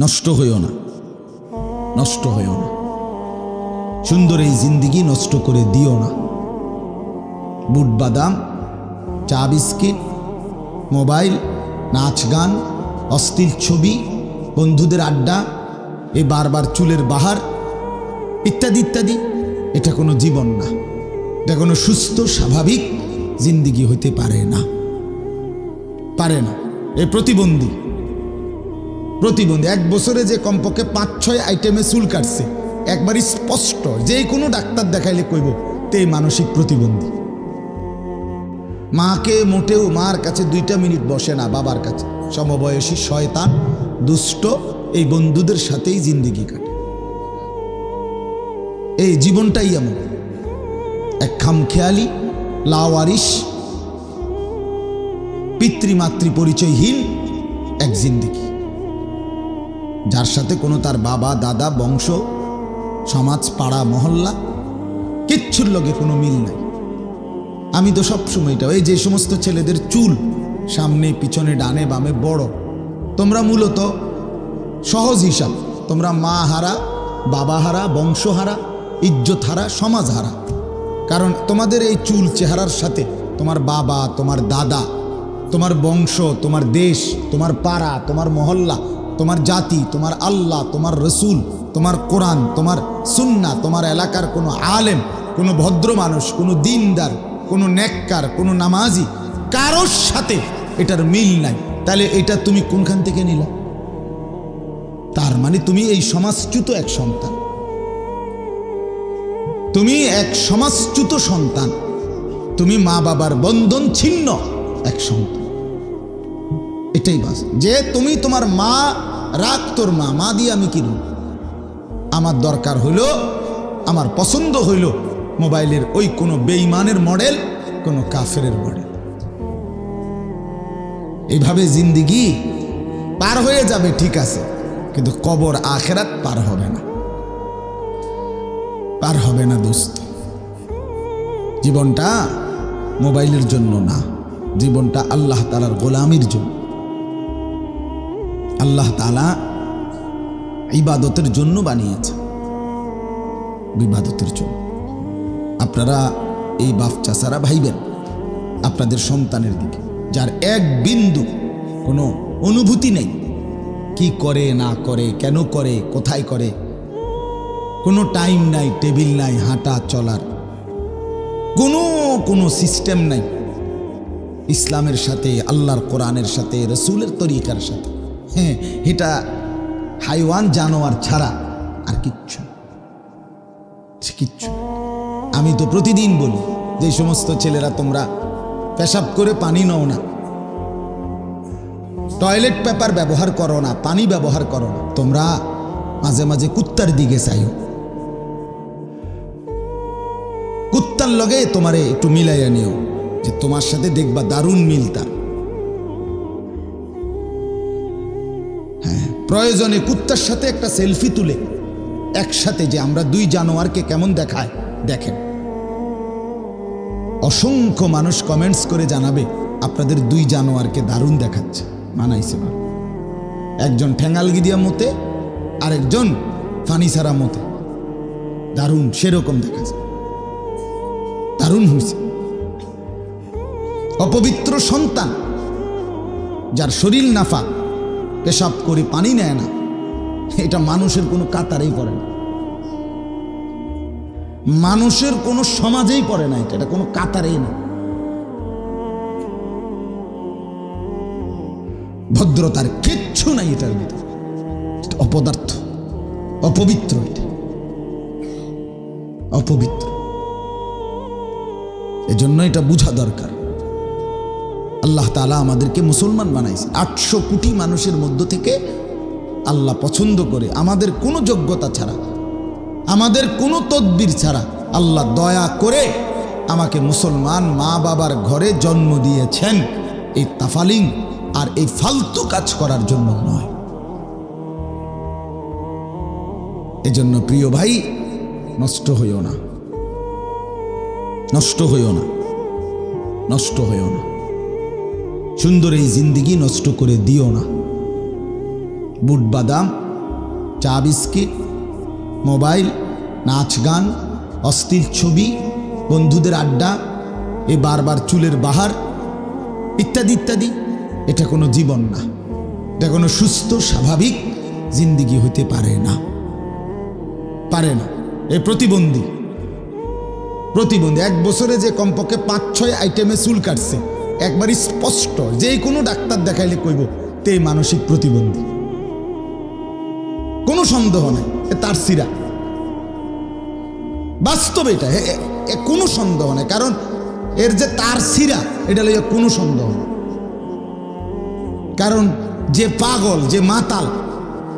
নষ্ট হইও না। নষ্ট হইও না। সুন্দর এই জিন্দিগি নষ্ট করে দিও না। বুট বাদাম, চা বিস্কিট, মোবাইল, নাচ গান অস্থির ছবি, বন্ধুদের আড্ডা, এ বারবার চুলের বাহার, ইত্যাদি ইত্যাদি। এটা কোনো জীবন না। এটা কোনো সুস্থ, স্বাভাবিক জিন্দিগি হইতে পারে না। পারে না। এ প্রতিবন্ধী। প্রতিবন্ধী। এক বছরে যে কমপক্ষে পাঁচ, ছয় আইটেমে চুল কাটছে। একবারই স্পষ্ট, যে কোনো ডাক্তার দেখাইলে কইব তে মানসিক প্রতিবন্ধী। মাকে মোটেও মার কাছে দুইটা মিনিট বসে না, বাবার কাছে। সমবয়সী শয়তান, দুষ্ট, এই বন্ধুদের সাথেই জিন্দিগি কাটে। এই জীবনটাই এমন। এক খাম খামখেয়ালি লাওয়ারিস পিতৃমাতৃ পরিচয়হীন এক জিন্দিগি। যার সাথে কোনো তার বাবা, দাদা, বংশ, সমাজ, পাড়া, মহল্লা, কিচ্ছুর লগে কোনো মিল নাই। আমি তো সব সময়টা এই যে সমস্ত ছেলেদের চুল সামনে, পিছনে, ডানে, বামে বড়, তোমরা মূলত সহজ হিসাব, তোমরা মা হারা, বাবা হারা, বংশ হারা, ইজ্জত হারা, সমাজ হারা। কারণ তোমাদের এই চুল চেহারার সাথে তোমার বাবা, তোমার দাদা, তোমার বংশ, তোমার দেশ, তোমার পাড়া, তোমার মহল্লা তোমার জাতি, তোমার আল্লাহ, তোমার রসুল, তোমার কোরআন, তোমার সুন্না, তোমার এলাকার কোনো আলেম, কোনো ভদ্র মানুষ, কোনো দিনদার, কোনো নেককার, কোনো নামাজি, কারোর সাথে এটার মিল নাই। তাহলে এটা তুমি কোনখান থেকে নিলা? তার মানে তুমি এই সমাজচ্যুত এক সন্তান। তুমি এক সমাজচ্যুত সন্তান। তুমি মা বাবার বন্ধন ছিন্ন এক সন্তান। এটাই বাস। যে তুমি তোমার মা, রাগ তোর মা মা দিয়ে আমি কিনব। আমার দরকার হইল, আমার পছন্দ হইল মোবাইলের ওই কোনো বেইমানের মডেল, কোনো কাফের মডেল। এইভাবে জিন্দিগি পার হয়ে যাবে, ঠিক আছে। কিন্তু কবর আখেরাত পার হবে না। পার হবে না দোস্ত। জীবনটা মোবাইলের জন্য না। জীবনটা আল্লাহ তালার গোলামির জন্য। আল্লাহ তালা ইবাদতের জন্য বানিয়েছে বিবাদতের জন্য। আপনারা এই বাপ চাষারা ভাইবেন, আপনাদের সন্তানের দিকে, যার এক বিন্দু কোনো অনুভূতি নেই। কি করে, না করে, কেন করে, কোথায় করে, কোনো টাইম নাই, টেবিল নাই, হাঁটা চলার, কোনো কোনো সিস্টেম নাই। ইসলামের সাথে, আল্লাহর কোরআনের সাথে, রসুলের তরিকার সাথে। হ্যাঁ এটা হাইওয়ান জানোয়ার ছাড়া আর কিচ্ছু কিচ্ছু আমি তো প্রতিদিন বলি, যে সমস্ত ছেলেরা তোমরা পেশাব করে পানি নাও না। টয়লেট পেপার ব্যবহার করো না, পানি ব্যবহার করো না। তোমরা মাঝে মাঝে কুত্তার দিকে চাইও। কুত্তার লগে তোমারে একটু মিলাইয়া নিও, যে তোমার সাথে দেখবা দারুণ মিল প্রয়োজনে কুত্তার সাথে একটা সেলফি তুলে, একসাথে যে আমরা দুই জানোয়ারকে কেমন দেখায়, দেখেন। অসংখ্য মানুষ কমেন্টস করে জানাবে, আপনাদের দুই জানোয়ারকে দারুণ দেখাচ্ছে, মানাইছে ভালো একজন ঠেঙ্গালগি দিয়া মতে, আরেকজন ফানিসারা মতে। দারুণ, সেরকম দেখাচ্ছে। দারুণ হয়েছে অপবিত্র সন্তান, যার শরীর নাফা পেশাব করে, পানি নেয় না। এটা মানুষের কোনো কাতারেই পড়ে না। মানুষের কোনো সমাজেই পড়ে না এটা এটা কোনো কাতারেই না। ভদ্রতার কিচ্ছু নাই এটার ভিতরে। অপদার্থ, অপবিত্র এটা। অপবিত্র। এজন্য এটা বোঝা দরকার। আল্লাহ তালা আমাদেরকে মুসলমান বানাইছে। আটশো কোটি মানুষের মধ্য থেকে আল্লাহ পছন্দ করে। আমাদের কোনো যোগ্যতা ছাড়া, আমাদের কোনো তদ্বির ছাড়া আল্লাহ দয়া করে আমাকে মুসলমান মা বাবার ঘরে জন্ম দিয়েছেন। এই তাফালিং আর এই ফালতু কাজ করার জন্য নয়। এজন্য প্রিয় ভাই, নষ্ট হইও না। নষ্ট হইও না। নষ্ট হইও না। সুন্দর এই জিন্দিগি নষ্ট করে দিও না। বুট বাদাম, চা বিস্কিট, মোবাইল, নাচ গান অস্থির ছবি, বন্ধুদের আড্ডা, এ বারবার চুলের বাহার ইত্যাদি ইত্যাদি। এটা কোনো জীবন না। এটা কোনো সুস্থ, স্বাভাবিক জিন্দিগি হতে পারে না। পারে না। এ প্রতিবন্ধী। প্রতিবন্ধী। এক বছরে যে কমপক্ষে পাঁচ ছয় আইটেমে চুল কাটছে। একবারই স্পষ্ট, যে কোনো ডাক্তার দেখাইলে কইব, তে মানসিক প্রতিবন্ধী। কোনো সন্দেহ নাই তার সিরা। বাস্তবে এটা কোনো সন্দেহ নাই, কারণ এর যে তার সিরা, এটা লইয়া কোনো সন্দেহ নেই। কারণ যে পাগল, যে মাতাল,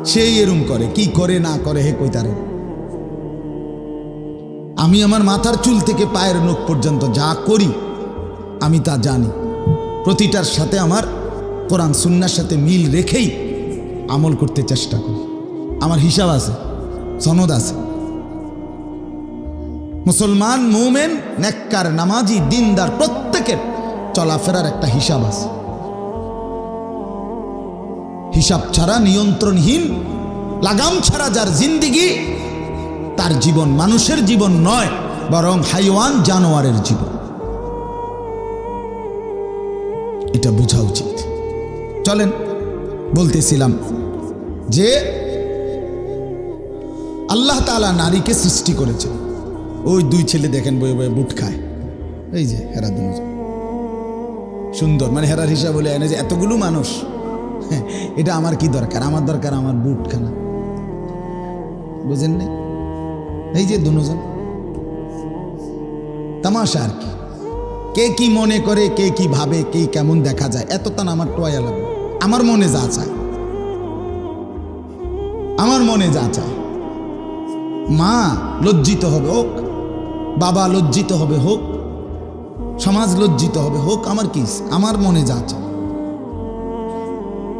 সেই এরম করে, কি করে না করে, হে কই তারে? আমি আমার মাথার চুল থেকে পায়ের নখ পর্যন্ত যা করি, আমি তা জানি। প্রতিটার সাথে আমার কোরআন সুন্নার সাথে মিল রেখেই আমল করতে চেষ্টা করি। আমার হিসাব আছে, সনদ আছে। মুসলমান, মৌমেন, নেককার, নামাজি, দিনদার, প্রত্যেকের চলাফেরার একটা হিসাব আছে। হিসাব ছাড়া, নিয়ন্ত্রণহীন, লাগাম ছাড়া যার জিন্দিগি, তার জীবন মানুষের জীবন নয়, বরং হাইওয়ান জানোয়ারের জীবন। এটা বোঝা উচিত। চলেন বলতেছিলাম যে আল্লাহ তাআলা নারীকে সৃষ্টি করেছে ওই দুই ছেলে দেখেন বয়ে বয়ে বুট খায়। এই যে হেরা দুজন সুন্দর মানে হেরার হিসাব বলে এনে যে এতগুলো মানুষ হ্যাঁ, এটা আমার কি দরকার? আমার দরকার আমার বুট খানা। বুঝেন নাই এই যে দুজন তামাশা আর কি। কে কি মনে করে, কে কি ভাবে, কে কেমন দেখা যায়, এত তান আমার টোয়া লাগবে। আমার মনে যা চায়। আমার মনে যা চায়। মা লজ্জিত হবে হোক, বাবা লজ্জিত হবে হোক, সমাজ লজ্জিত হবে হোক, আমার কি আমার মনে যা চায়।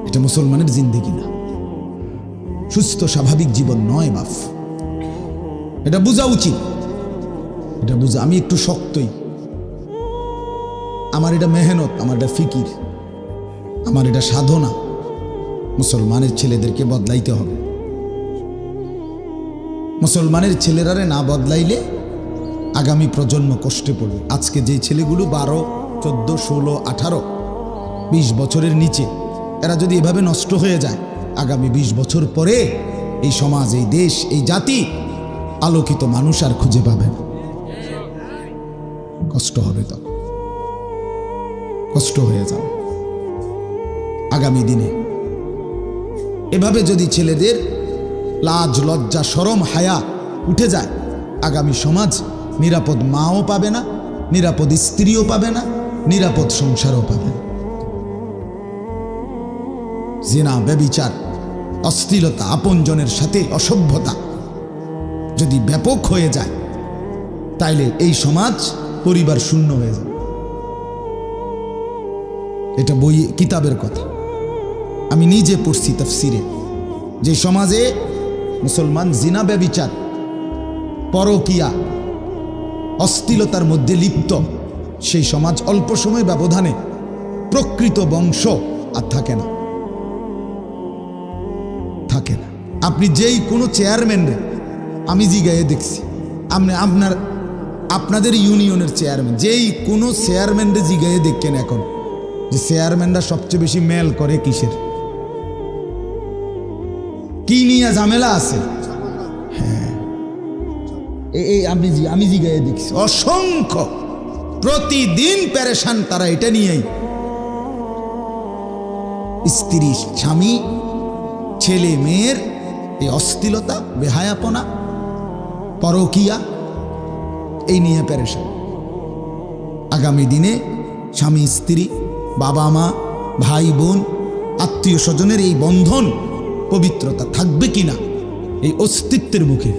এটা মুসলমানের জিন্দিগি না। সুস্থ, স্বাভাবিক জীবন নয় বাফ। এটা বোঝা উচিত। এটা বুঝা আমি একটু শক্তই। আমার এটা মেহনত, আমার এটা ফিকির, আমার এটা সাধনা। মুসলমানের ছেলেদেরকে বদলাইতে হবে। মুসলমানের ছেলেরারে না বদলাইলে আগামী প্রজন্ম কষ্টে পড়বে। আজকে যে ছেলেগুলো বারো, চোদ্দ, ষোলো, আঠারো, বিশ বছরের নিচে, এরা যদি এভাবে নষ্ট হয়ে যায়, আগামী বিশ বছর পরে এই সমাজ, এই দেশ, এই জাতি আলোকিত মানুষ আর খুঁজে পাবে কষ্ট হবে তখন। কষ্ট হয়ে যাবে আগামী দিনে এভাবে যদি ছেলেদের লাজ, লজ্জা, সরম, হায়া উঠে যায়, আগামী সমাজ নিরাপদ মাও পাবে না, নিরাপদ স্ত্রীও পাবে না, নিরাপদ সংসারও পাবে না। জেনা, ব্যবিচার অস্থিরতা আপনজনের সাথে অসভ্যতা যদি ব্যাপক হয়ে যায়, তাইলে এই সমাজ পরিবার শূন্য হয়ে যাবে। এটা বই, কিতাবের কথা। আমি নিজে পড়ছি তফসিরে। যে সমাজে মুসলমান জিনা ব্যবিচার, পরকিয়া, অস্থিলতার মধ্যে লিপ্ত, সেই সমাজ অল্প সময় ব্যবধানে প্রকৃত বংশ আর থাকে না। থাকে না। আপনি যেই কোনো চেয়ারম্যানরে আমি জিগায়ে দেখছি। আপনি, আপনার, আপনাদের ইউনিয়নের চেয়ারম্যান, যেই কোনো চেয়ারম্যানরে জিগায়ে দেখেন এখন। যে চেয়ারম্যানরা সবচেয়ে বেশি মেল করে কিসের? কি নিয়ে ঝামেলা আছে? হ্যাঁ। এই আমি আমি জিগায়ে দেখছি অসংখ্য। প্রতিদিন প্যারেশান তারা এটা নিয়েই। স্ত্রী, স্বামী, ছেলে, মেয়ের এই অস্থিলতা, বেহায়াপনা, পরকিয়া, এই নিয়ে প্যারেশান আগামী দিনে স্বামী, স্ত্রী বাবা মা, ভাই বোন, আত্মীয় স্বজনের এই বন্ধন পবিত্রতা থাকবে কিনা এই অস্তিত্বের মুখে।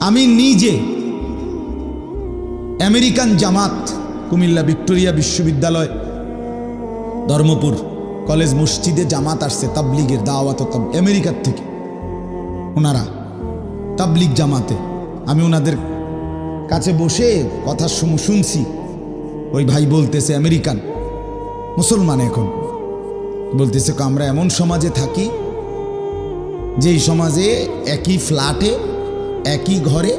আমি নিজে আমেরিকান জামাত, কুমিল্লা ভিক্টোরিয়া বিশ্ববিদ্যালয়, ধর্মপুর কলেজ মসজিদে জামাত আসছে, তাবলিগের দাওয়াত আমেরিকার থেকে। ওনারা তাবলিগ জামাতে। আমি ওনাদের কাছে বসে কথা শুন- শুনছি। ওই ভাই বলতেছে আমেরিকান। মুসলমান এখন। বলতেছে "ক, আমরা এমন সমাজে থাকি যেই সমাজে একই ফ্ল্যাটে একই ঘরে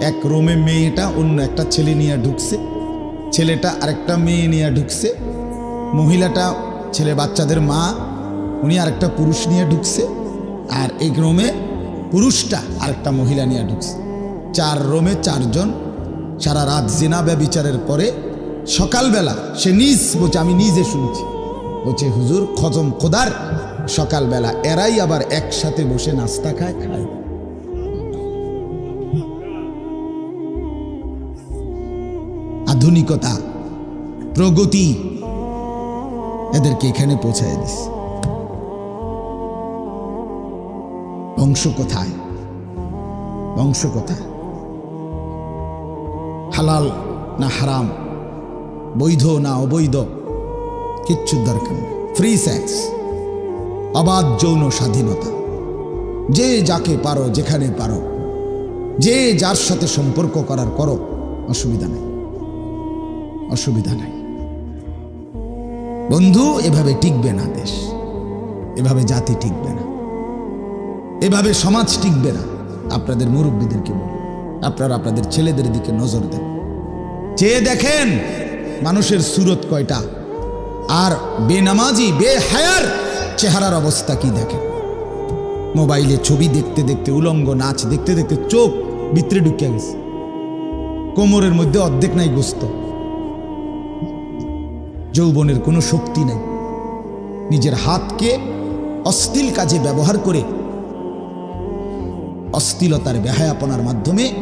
এক রুমে মেয়েটা অন্য একটা ছেলে নিয়ে ঢুকছে। ছেলেটা আরেকটা মেয়ে নিয়ে ঢুকছে। মহিলাটা ছেলে বাচ্চাদের মা উনি আরেকটা পুরুষ নিয়ে ঢুকছে। আর এই রোমে পুরুষটা আরেকটা মহিলা নিয়ে ঢুকছে। চার রোমে চারজন সারা রাত জেনা বিচারের পরে সকালবেলা, সে নিজ বলছে, আমি নিজে শুনছি। বলছে, হুজুর খতম খোদার, সকালবেলা এরাই আবার একসাথে বসে নাস্তা খায় খায়। আধুনিকতা, প্রগতি, এদেরকে এখানে পৌঁছায় দিস। বংশ কোথায়? বংশ কোথায়? হালাল না হারাম? বৈধ না অবৈধ কিচ্ছু দরকার নেই। ফ্রি সেক্স অবাধ যৌন স্বাধীনতা। যে যাকে পারো, যেখানে পারো, যে যার সাথে সম্পর্ক করার করো, অসুবিধা নেই। অসুবিধা নাই। বন্ধু, এভাবে টিকবে না দেশ। এভাবে জাতি টিকবে না। এভাবে সমাজ টিকবে না। আপনাদের মুরব্বীদেরকে বলি, আপনারা আপনাদের ছেলেদের দিকে নজর দেন। চেয়ে দেখেন মানুষের সুরত কয়টা? আর বেনামাজি, বেহায়ার চেহারার অবস্থা কি দেখে মোবাইলে ছবি দেখতে দেখতে, উলঙ্গ নাচ দেখতে দেখতে চোখ ভিতরে ঢুকিয়া গেছে। কোমরের মধ্যে অর্ধেক নাই গোস্ত। যৌবনের কোনো শক্তি নাই। নিজের হাতকে অশ্লীল কাজে ব্যবহার করে অস্থিলতার বেহায়াপনার মাধ্যমে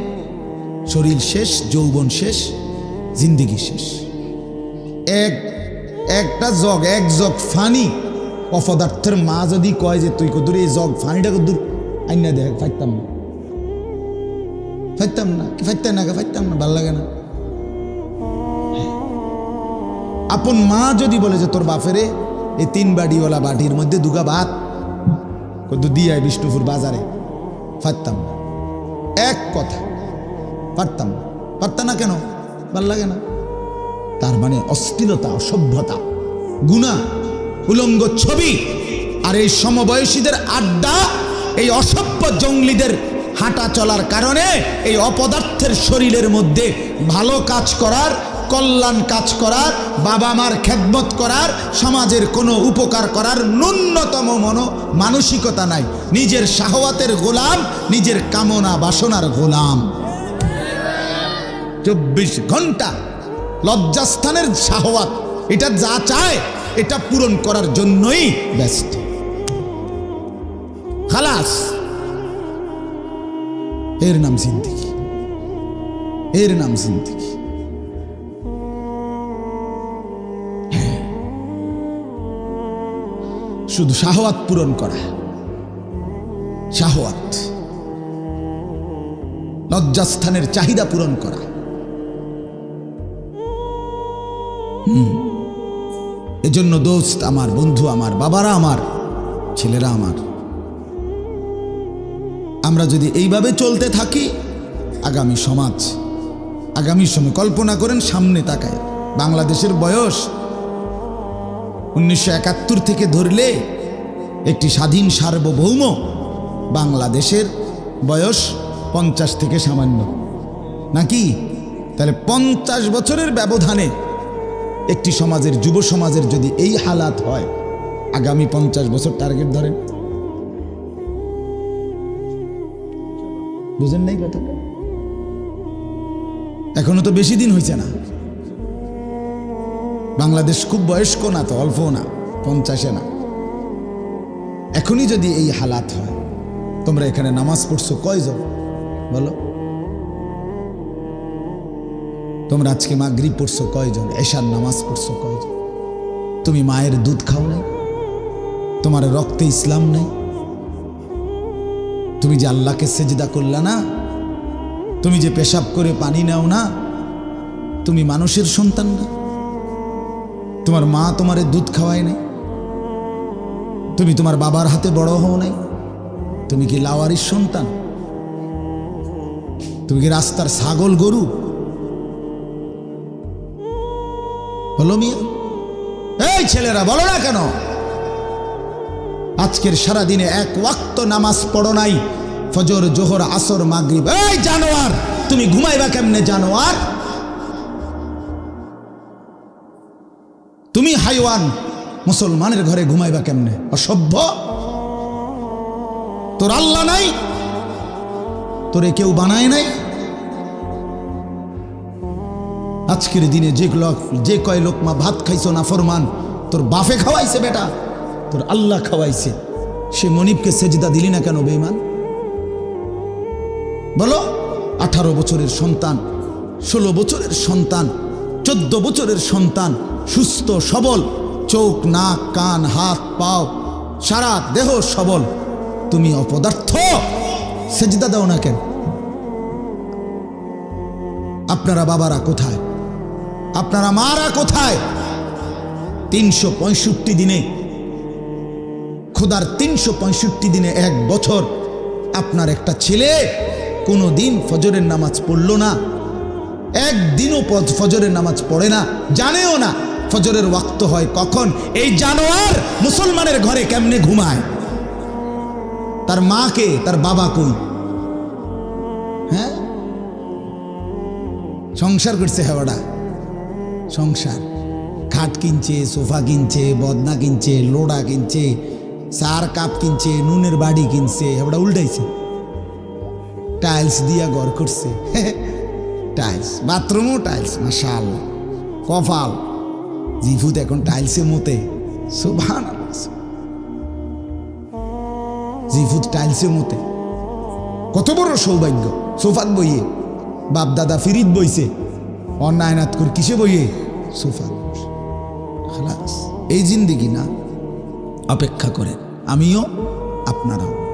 শরীর শেষ, যৌবন শেষ, জিন্দিগি শেষ। এক, একটা জগ, এক জগ ফানি। অপদার্থের মা যদি কয় যে তুই কদূর এই জগ ফানিটা কদূর, আইনা দেখ, ফাইতাম না। ফাইতাম না, কি ফাইতাম না ফাইতাম না, ভালো লাগে না। আপন মা যদি বলে যে তোর বাপেরে এই তিন বাড়িওয়ালা বাটির মধ্যে দুগা ভাত কদু দিয়ে বিষ্ণুপুর বাজারে। পারতাম না। এক কথা পারতাম না। পারতাম না কেন? ভালো লাগে না। তার মানে অশ্লীলতা, অসভ্যতা, গুণা, উলঙ্গ ছবি আর এই সমবয়সীদের আড্ডা, এই অসভ্য জঙ্গলিদের হাঁটা চলার কারণে এই অপদার্থের শরীরের মধ্যে ভালো কাজ করার, কল্যাণ কাজ করার বাবা মার খেদমত করার, সমাজের কোনো উপকার করার ন্যূনতম মনো মানসিকতা নাই। নিজের শাহওয়াতের গোলাম, নিজের কামনা বাসনার গোলাম। চব্বিশ ঘণ্টা লজ্জাস্থানের শাহওয়াত। এটা যা চায়, এটা পূরণ করার জন্যই ব্যস্ত। খালাস। এর নাম জিন্দিগি। এর নাম জিন্দিগি। হ্যাঁ। শুধু শাহওয়াত পূরণ করা। শাহওয়াত। লজ্জাস্থানের চাহিদা পূরণ করা। এজন্য দোস্ত আমার, বন্ধু আমার, বাবারা আমার, ছেলেরা আমার, আমরা যদি এইভাবে চলতে থাকি, আগামী সমাজ, আগামী সময় কল্পনা করেন সামনে তাকায়, বাংলাদেশের বয়স উনিশশো একাত্তর থেকে ধরলে একটি স্বাধীন সার্বভৌম বাংলাদেশের বয়স পঞ্চাশ থেকে সামান্য। নাকি? তাহলে পঞ্চাশ বছরের ব্যবধানে একটি সমাজের, যুব সমাজের যদি এই হালাত হয়, আগামী পঞ্চাশ বছর টার্গেট ধরেন। বুঝেন নাই কথা? এখনও তো বেশি দিন হয়েছে না। বাংলাদেশ খুব বয়স্ক না তো অল্প না, পঞ্চাশে না। এখনই যদি এই হালাত হয়, তোমরা এখানে নামাজ পড়ছো কয়জন? বলো। তোমরা আজকে মাগরিব পড়ছো কয়জন? এশার নামাজ পড়ছো কয়জন? তুমি মায়ের দুধ খাও নাই? তোমার রক্তে ইসলাম নেই? তুমি যে আল্লাহকে সেজদা করলা না? তুমি যে পেশাব করে পানি নাও না? তুমি মানুষের সন্তান না? তোমার মা তোমারে দুধ খাওয়ায় নাই? তুমি তোমার বাবার হাতে বড় হও নাই? তুমি কি লাওয়ারির সন্তান? তুমি কি রাস্তার ছাগল গরু? বলো মিয়া। এই ছেলেরা, বলো না কেন? আজকের সারা দিনে এক ওয়াক্ত নামাজ পড়ো নাই, ফজর, জোহর, আসর, মাগরিব। এই জানোয়ার, তুমি ঘুমাইবা কেমনে জানোয়ার? তুমি হাইওয়ান, মুসলমানের ঘরে ঘুমাইবা কেমনে? অসভ্য? তোর আল্লাহ নাই, তোরে কেউ বানায় নাই? আজকের দিনে যে লোক যে কয় লোকমা ভাত খাইছো না ফরমান, তোর বাফে খাওয়াইছে বেটা। তোর আল্লাহ খাওয়াইছে। সে মনিবকে সেজদা দিলি না কেন বেইমান বলো, আঠারো বছরের সন্তান, ষোলো বছরের সন্তান, চোদ্দ বছরের সন্তান, সুস্থ, সবল, চোখ, নাক, কান, হাত, পাও, সারা দেহ সবল। তুমি অপদার্থ। সেজদা দাও না কেন? আপনারা বাবারা কোথায়? আপনারা মারা কোথায়? তিনশো পঁয়ষট্টি দিনে, খোদার তিনশো পঁয়ষট্টি দিনে এক বছর আপনার একটা ছেলে কোনো দিন ফজরের নামাজ পড়ল না। একদিনও ফজরের নামাজ পড়ে না। জানেও না ফজরের ওয়াক্ত হয় কখন। এই জানোয়ার মুসলমানের ঘরে কেমনে ঘুমায়? তার মাকে তার বাবা কই? হ্যাঁ? সংসার করছে হেওয়াটা। সংসার। খাট কিনছে, সোফা কিনছে, বদনা কিনছে, লোড়া কিনছে, সার, কাপ কিনছে, নুনের বাড়ি কিনছে হেওয়াটা উল্টাইছে। টাইলস দিয়া ঘর করছে। টাইলস, বাথরুমও টাইলস মাশাল কপাল। জিভুত এখন টাইলসে মতে। সুভান জিভুত টাইলসে মতে। কত বড় সৌভাগ্য। সোফাত বইয়ে। বাপ দাদা ফিরিত বইছে। অন্যায়নাথ কর কিসে বইয়ে? সোফা। খালাস এই জিন্দিগি না অপেক্ষা করে আমিও আপনারাও।